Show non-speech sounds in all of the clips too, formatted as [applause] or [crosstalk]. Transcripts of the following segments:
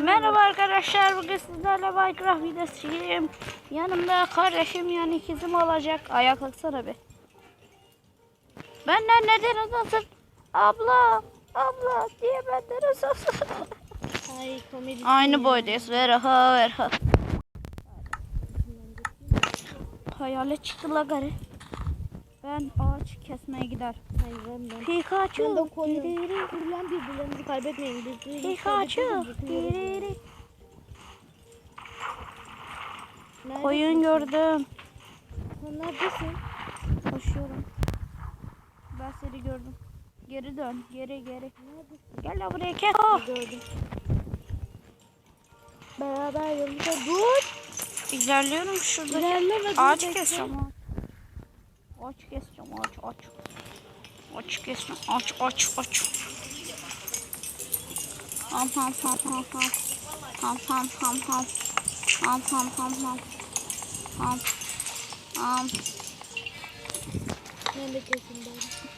Merhaba arkadaşlar bugün sizlerle Minecraft videosu çekeyim. Yanımda kardeşim yani ikizim olacak. Ayağa kalksana be. Benden neden uzasın? Abla, abla diye benden uzasın. Ay komedi. [laughs] Aynı boydayız. Verha verha. Hayalet çıktı la gari. Ben ağaç kesmeye gider. Hayır ben ben. Pikachu. Ben de koyuyorum. diriri, Kurulan birbirlerimizi kaybetmeyin. Birbirimizi Pikachu. diriri. Neredesin? Koyun gördüm. Sen neredesin? Koşuyorum. Ben seni gördüm. Geri dön. Geri geri. Gel la buraya keko. Gördüm. Beraber yolumuza dur. İlerliyorum şurada. İlerleme, dur, Ağaç bekle. keseceğim Ağaç keseceğim ağaç ağaç. Ağaç keseceğim ağaç ağaç ağaç. Ham ham ham ham ham. Ham ham ham ham. Ham ham ham ham. Ham. Ham. Neredesin ben?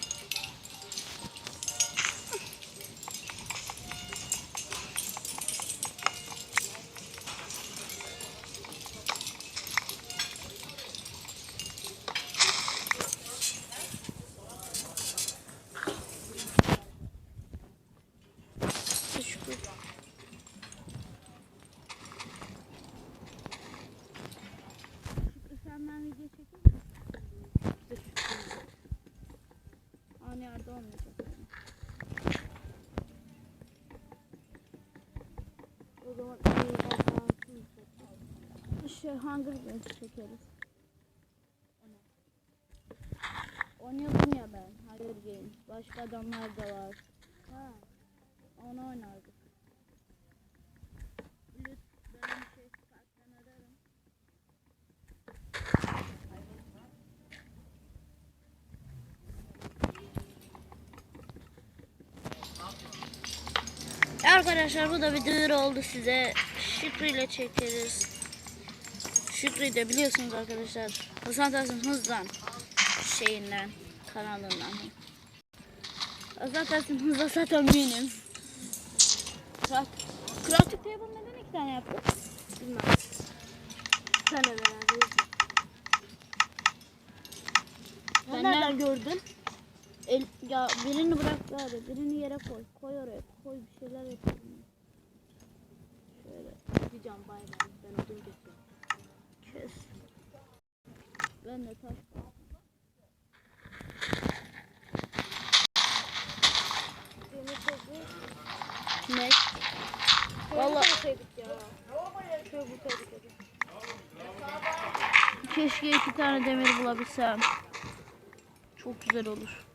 Şükür. Şükrü senden video çekiyor musun? Aynı yerde olmayacak. Şey Hunger Games çekeriz. Oynuyordum ya ben Hunger Games. Başka adamlar da var. Ha. Onu oynardık. Lüt benim şey karttan ararım. Arkadaşlar bu da bir duyuru oldu size. Şükrü ile çekeriz. Şükrü de biliyorsunuz arkadaşlar. Hasan Tahsin Hızlan şeyinden kanalından. Hasan Tahsin Hızla zaten benim. Crafting table neden iki tane yaptık? Bilmem. Sen de beraber. Ben nereden gördün? El, ya birini bırak bari. Birini yere koy. Koy oraya. Koy bir şeyler yapalım. Şöyle Gideceğim bay bay. Ben odun kesiyorum. kes. Ben de taş. Ne? Tehlikeli. Keşke iki tane demir bulabilsem. Çok güzel olur.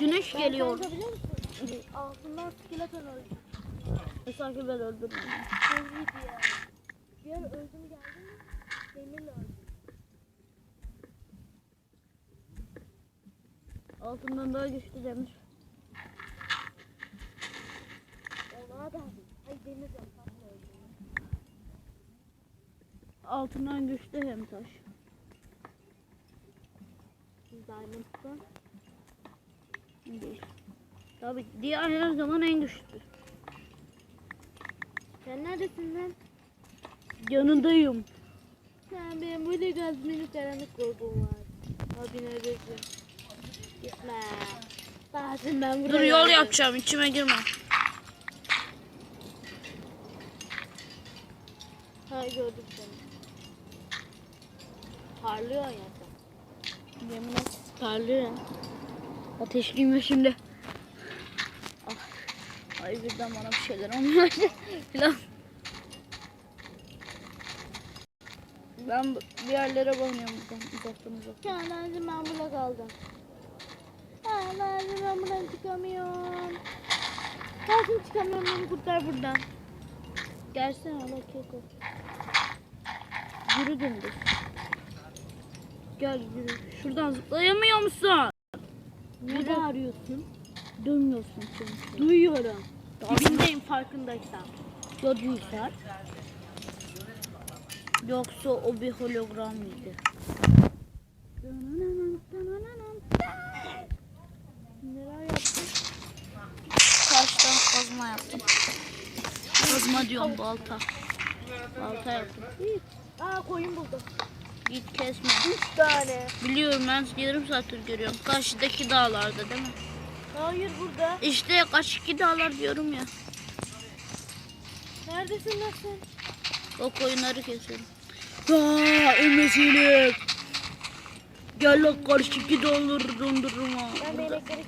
Güneş geliyor. Altından skeleton öldü. E, sanki ben öldürmedim. Devriydi ya. Bir ara öldüm geldim. Demirle öldüm. Altından daha güçlü demir. Ona da Ay demir de öldüm. Altından güçlü hem taş. Diamond'dan. Değil. Tabii diğer her zaman en güçlü. Sen neredesin lan? Yanındayım. Sen benim burada gözümün karanlık korkum var. Abi neredesin? Gitme. Bazen ben buraya Dur yol yapacağım içime girme. Ha gördüm seni. Parlıyor ya sen. Yemin et. Parlıyor. Ateşliyim ya şimdi. Ah. Ay birden bana bir şeyler olmuyor. Falan. [laughs] Ben bir yerlere bakıyorum buradan uzaktan uzaktan. Ya lazım ben burada kaldım. Ya lazım ben buradan çıkamıyorum. Lazım çıkamıyorum beni kurtar buradan. Gelsene Allah keko. Yürü dümdüz. Gel yürü. Şuradan zıplayamıyor musun? Ne bağırıyorsun? Duymuyorsun çünkü. Duyuyorum. Dibindeyim farkındaysan. Ya duysak? Yoksa o bir hologram mıydı? Neler yaptın? Taştan kazma yaptım. Kazma diyorum balta. Balta yaptım. Aa koyun buldum. Git kesme. Üç tane. Biliyorum ben yarım saattir görüyorum. Karşıdaki dağlarda değil mi? Hayır burada. İşte karşıdaki dağlar diyorum ya. Neredesin lan sen? O koyunları kesiyorum. Aa, ölmesine. Gel lan karşıdaki dağları dondururum ha. Ben Burada. kestim.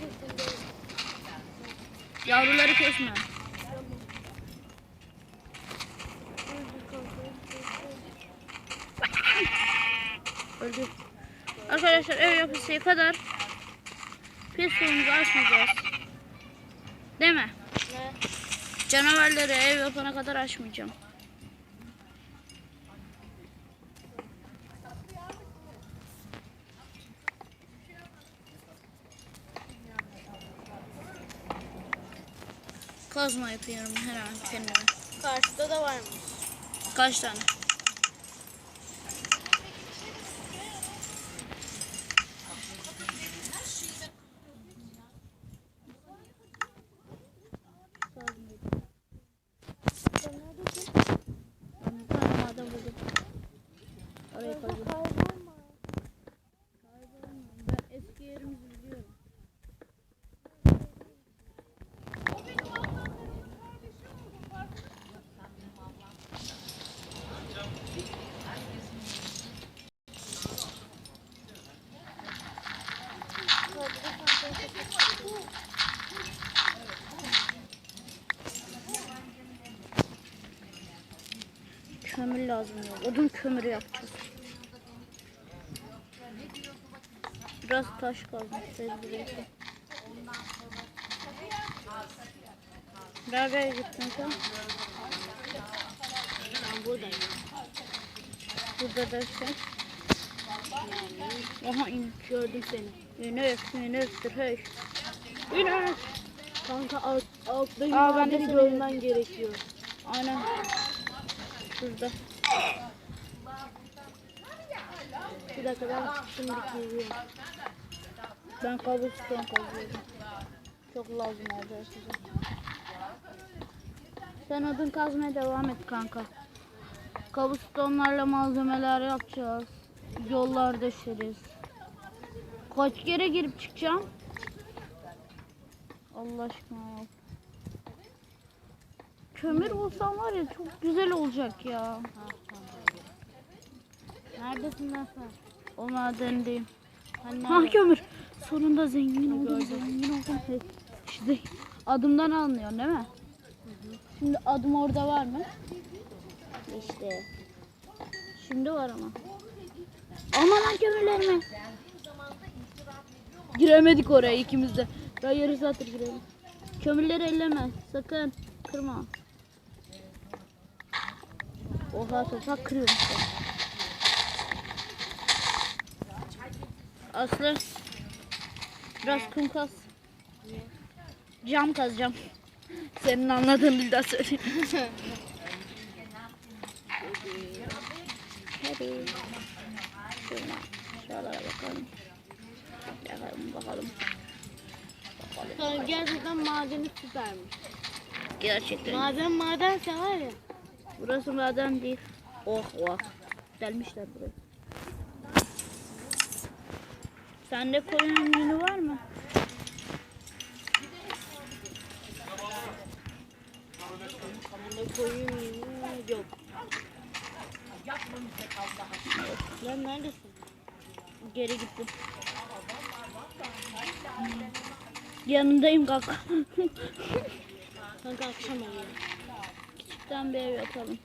Yavruları kesme. Öldü. Arkadaşlar ev yapısı kadar pis suyumuzu açmayacağız. Değil mi? Ne? Canavarları ev yapana kadar açmayacağım. Kazma yapıyorum her an kendime. Karşıda da varmış. Kaç tane? Sen neredesin? Ben bir tane maden buldum. Oraya koydum. Kaybolma. Ben eski yerimizi biliyorum. Kömür lazım. Odun kömürü yapacağız. Biraz taş kalmış. Tezgire. Nereye gittin sen? Ben buradayım. Burada dersen. Aha in. Gördüm seni. Yunus, Yunus'tur hey. Yunus. Kanka alt, altta seni- görmen gerekiyor. Aynen. Şurada. Bir dakika ben şimdi geliyorum. Ben kabuston kazıyorum. Çok lazım oldu size. Sen odun kazmaya devam et kanka. Kabustonlarla malzemeler yapacağız. Yollar döşeriz. Kaç kere girip çıkacağım? Allah aşkına. Kömür olsam var ya çok güzel olacak ya. Neredesin lan sen? O madendeyim. Hani Ha kömür. Sonunda zengin oldum. Zengin oldum. İşte adımdan anlıyor değil mi? Şimdi adım orada var mı? İşte. Şimdi var ama. Aman lan kömürlerime. Giremedik oraya ikimiz de. Ben yarı saattir girelim. Kömürleri elleme. Sakın. Kırma. Oha toprak kırıyorum. Aslı. Biraz kum kaz. Cam kazacağım. Senin anladığın dilden söyleyeyim. Hadi. Şöyle, şuralara bakalım. Bakalım bakalım. Sonra gerçekten madeni süpermiş. Gerçekten. Maden madense var ya. Burası maden değil. Oh oh. Delmişler burayı. Sende koyun yünü var mı? Koyun yünü yok. Lan neredesin? Geri gittim. Yanındayım kanka. [laughs] Kanka akşam oluyor. Küçükten bir ev yapalım.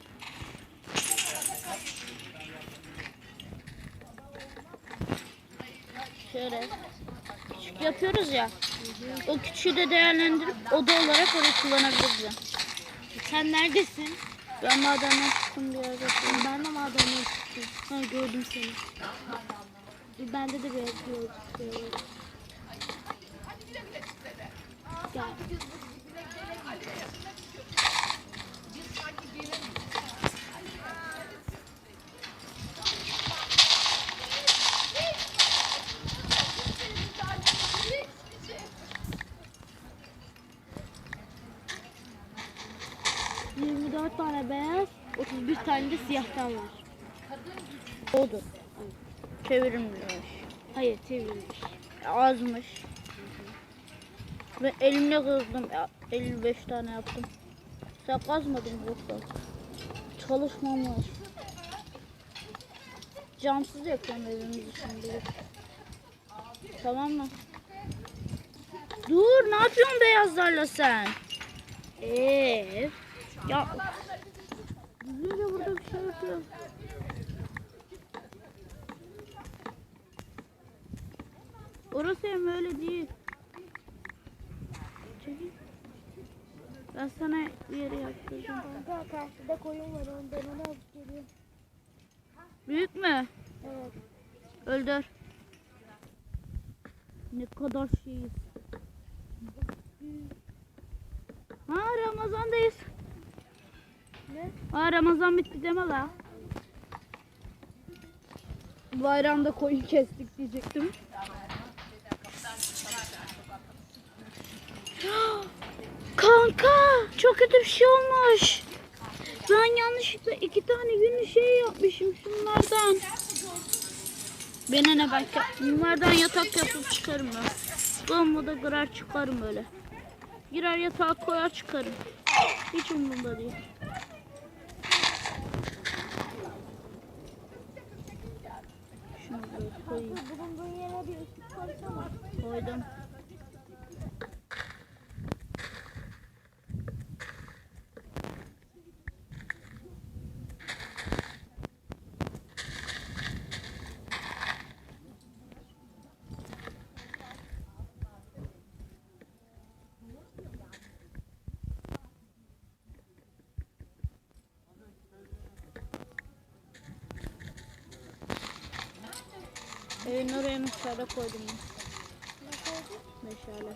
Şöyle küçük yapıyoruz ya. O küçüğü de değerlendirip oda olarak orayı kullanabiliriz ya. Sen neredesin? Ben madenden çıktım bir yerde. Ben de madenden çıktım. Ha gördüm seni. Bende de bir yol çıkıyor. Gel. Yirmi 34 tane beyaz, 31 tane de siyahtan var. Odur. Çevirilmiş. Hayır çevrilmiş. Azmış. Ben elimle kızdım. Ya, 55 tane yaptım. Sen kazmadın yoksa? Çalışmam var. Camsız yapıyorum evimizi şimdi. Tamam mı? Dur ne yapıyorsun beyazlarla sen? Eee? Ya Böyle burada bir şey yapıyor. Orası hem öyle değil. Çekil. Ben sana bir yere yaptıracağım. Kanka karşıda koyun var ondan onu alıp geliyor. Büyük mü? Evet. Öldür. Ne kadar şeyiz. Ha Ramazan'dayız. Ne? Ramazan bitti deme la. Bayramda koyun kestik diyecektim. [gasps] Kanka çok kötü bir şey olmuş. Ben yanlışlıkla iki tane yünlü şey yapmışım şunlardan. Bana ne ben bunlardan yatak yapıp çıkarım ben. Bomba kırar çıkarım öyle. Girer yatağa koyar çıkarım. Hiç umurumda değil. Şunu böyle koyayım. Bulunduğun yere bir ışık koysana. Koydum. Evin oraya meşale koydum ben. Meşale.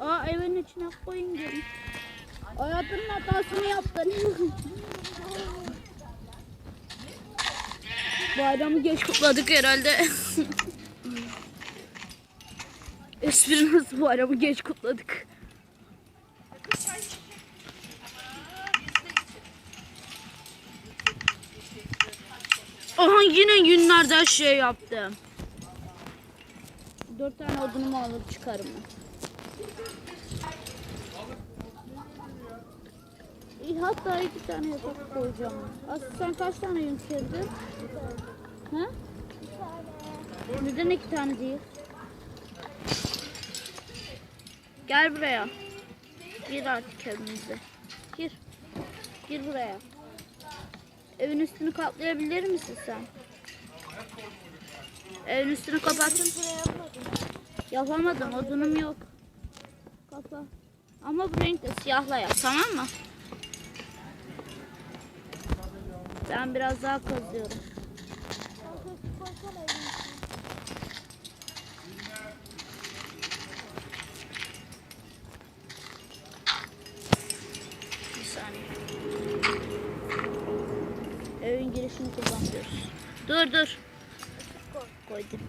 Aa evin içine koyun gelin. Hayatının hatasını yaptın. [laughs] Bayramı geç kutladık herhalde. [laughs] Espri nasıl bayramı geç kutladık. Aha yine günlerden şey yaptım. Dört tane odunumu alıp çıkarım ben. Hatta iki tane yatak koyacağım. Aslı sen kaç tane sevdin? Ha? Neden iki tane değil? Gel buraya. Gir artık evimize. Gir. Gir buraya. Evin üstünü kaplayabilir misin sen? Evin üstünü yapmadım. Yapamadım. Odunum yok. Kapa. Ama bu renk de siyahla yap. Tamam mı? Ben biraz daha kazıyorum. Bir saniye. Evin girişini kullanıyoruz. Dur dur. Koydum.